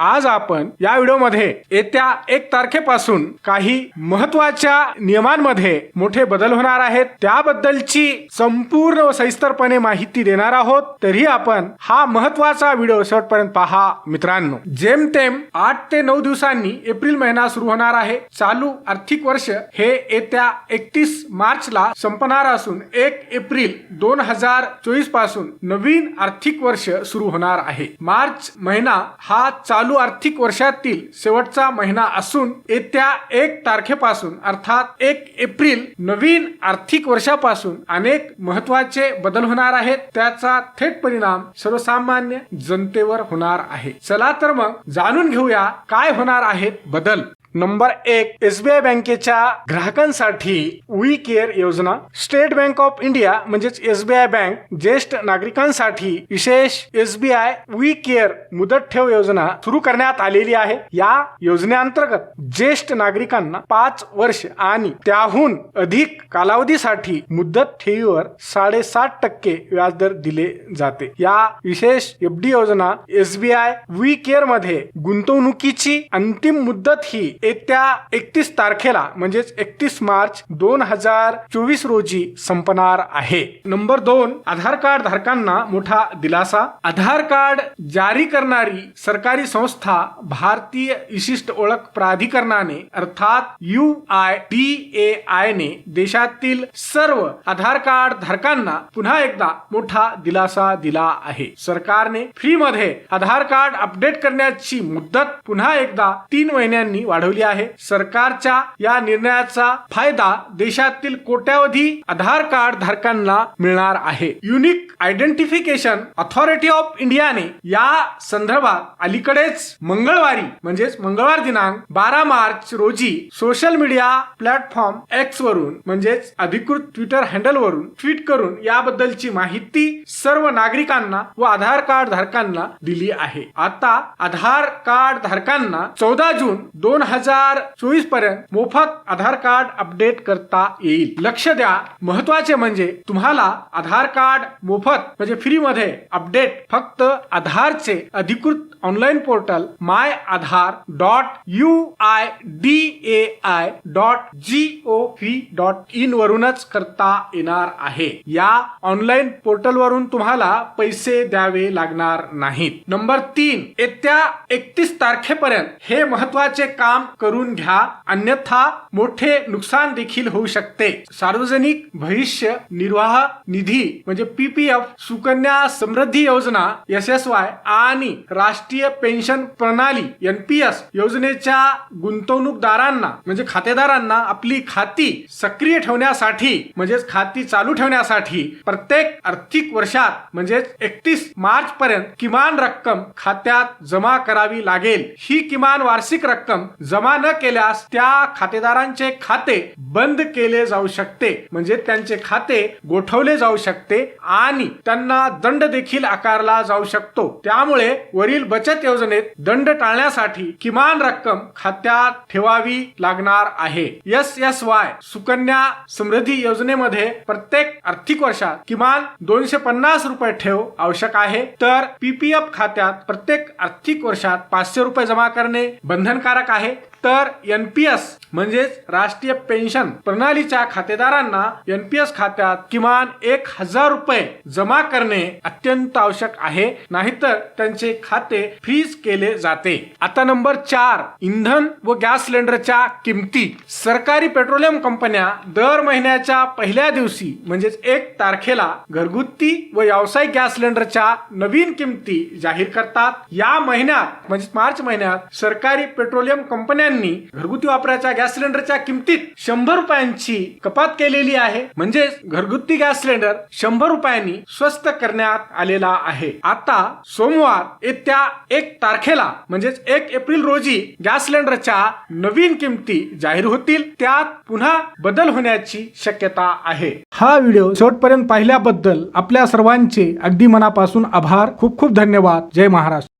आज आपण या व्हिडिओमध्ये येत्या एक तारखेपासून काही महत्त्वाच्या नियमांमध्ये मोठे बदल होणार आहेत. त्याबद्दलची संपूर्ण व सविस्तरपणे माहिती देणार आहोत. तरी आपण हा महत्त्वाचा व्हिडिओ शेवटपर्यंत पहा मित्रांनो. जेमतेम आठ ते नऊ दिवसांनी एप्रिल महिना सुरू होणार आहे. चालू आर्थिक वर्ष हे येत्या एकतीस मार्चला संपणार असून एक एप्रिल दोन हजार चोवीसपासून नवीन आर्थिक वर्ष सुरू होणार आहे. मार्च महिना हा चालू चालू आर्थिक वर्षातील शेवटचा महिना असून येत्या एक तारखेपासून अर्थात एक एप्रिल नवीन आर्थिक वर्षापासून अनेक महत्त्वाचे बदल होणार आहेत. त्याचा थेट परिणाम सर्वसामान्य जनतेवर होणार आहे. चला तर मग जाणून घेऊया काय होणार आहेत बदल. नंबर एक एसबीआय बँकेच्या ग्राहकांसाठी वी केअर योजना. स्टेट बँक ऑफ इंडिया म्हणजेच एसबीआय बँक ज्येष्ठ नागरिकांसाठी विशेष एसबीआय वी केअर मुदत ठेव योजना सुरू करण्यात आलेली आहे. या योजनेअंतर्गत ज्येष्ठ नागरिकांना पाच वर्ष आणि त्याहून अधिक कालावधीसाठी मुदत ठेवीवर साडेसात टक्के व्याजदर दिले जाते. या विशेष एफडी योजना एसबीआय वी केअरमध्ये गुंतवणुकीची अंतिम मुदत ही येत्या एकतीस तारखेला म्हणजेच एकतीस मार्च दोन हजार चोवीस रोजी संपणार आहे. नंबर दोन आधार कार्ड धारकांना मोठा दिलासा. आधार कार्ड जारी करणारी सरकारी संस्था भारतीय विशिष्ट ओळख प्राधिकरणाने अर्थात U I D A I ने देशातील सर्व आधार कार्ड धारकांना पुन्हा एकदा मोठा दिलासा दिला आहे. सरकारने फ्री मध्ये आधार कार्ड अपडेट करण्याची मुदत पुन्हा एकदा तीन महिन्यांनी वाढवली आहे. सरकारच्या या निर्णयाचा फायदा देशातील कोट्यावधी आधार कार्ड धारकांना मिळणार आहे. युनिक आयडेंटिफिकेशन ऑथॉरिटी ऑफ इंडियाने या संदर्भात अलीकडेच मंगळवारी म्हणजेच मंगळवार दिनांक बारा मार्च रोजी सोशल मीडिया प्लॅटफॉर्म एक्स वरून म्हणजेच अधिकृत ट्विटर हँडल वरून ट्विट करून याबद्दलची माहिती सर्व नागरिकांना व आधार कार्ड धारकांना दिली आहे. आता आधार कार्ड धारकांना चौदा जून दोन हजार चोवीसपर्यंत मोफत आधार कार्ड अपडेट करता येईल. लक्ष द्या. महत्त्वाचे म्हणजे तुम्हाला आधार कार्ड मोफत म्हणजे फ्री मध्ये अपडेट फक्त आधारचे अधिकृत online portal my Aadhaar dot U I D A I dot G O V dot in वरूनच करता येणार आहे. या ऑनलाईन पोर्टल वरून तुम्हाला पैसे द्यावे लागणार नाहीत. नंबर तीन येत्या एकतीस तारखेपर्यंत हे महत्त्वाचे काम करून घ्या. अन्यथा मोठे नुकसान देखील होऊ शकते. सार्वजनिक भविष्य निर्वाह निधी म्हणजे पीपीएफ सुकन्या समृद्धी योजना एस एस वाय आणि राष्ट्रीय पेन्शन प्रणाली एनपीएस योजनेच्या गुंतवणूकदारांना म्हणजे खातेदारांना आपली खाती सक्रिय ठेवण्यासाठी म्हणजेच खाती चालू ठेवण्यासाठी प्रत्येक आर्थिक वर्षात म्हणजेच एकतीस मार्च पर्यंत किमान रक्कम खात्यात जमा करावी लागेल. ही किमान वार्षिक रक्कम जमा जमा न केल्यास त्या खातेदारांचे खाते बंद केले जाऊ शकते. म्हणजे त्यांचे खाते गोठवले जाऊ शकते आणि त्यांना दंड देखील आकारला जाऊ शकतो. त्यामुळे वरील बचत योजनेत दंड टाळण्यासाठी किमान रक्कम खात्यात ठेवावी लागणार आहे. S S Y Sukanya Samriddhi योजनेमध्ये प्रत्येक आर्थिक वर्षात किमान दोनशे पन्नास रुपये ठेव आवश्यक आहे. तर पीपीएफ खात्यात प्रत्येक आर्थिक वर्षात पाचशे रुपये जमा करणे बंधनकारक आहे. तर यन पी एस म्हणजेच राष्ट्रीय पेन्शन प्रणालीच्या खातेदारांना एन पी एस खात्यात किमान एक हजार रुपये जमा करणे अत्यंत आवश्यक आहे. नाहीतर त्यांचे खाते फ्रीज केले जाते. आता नंबर चार इंधन व गॅस सिलेंडरच्या किमती. सरकारी पेट्रोलियम कंपन्या दर महिन्याच्या पहिल्या दिवशी म्हणजेच एक तारखेला घरगुती व व्यावसायिक गॅस सिलेंडरच्या नवीन किमती जाहीर करतात. या महिन्यात म्हणजे मार्च महिन्यात सरकारी पेट्रोलियम कंपन्या कंपन्यांनी घरगुती वापराच्या गॅस सिलेंडरच्या किमतीत शंभर रुपयांची कपात केलेली आहे. म्हणजेच घरगुती गॅस सिलेंडर शंभर रुपयांनी स्वस्त करण्यात आलेला आहे. आता सोमवार येत्या एक तारखेला म्हणजेच एक एप्रिल रोजी गॅस सिलेंडरच्या नवीन किमती जाहीर होतील. त्यात पुन्हा बदल होण्याची शक्यता आहे. हा व्हिडिओ शेवटपर्यंत पाहिल्याबद्दल आपल्या सर्वांचे अगदी मनापासून आभार. खूप खूप धन्यवाद. जय महाराष्ट्र.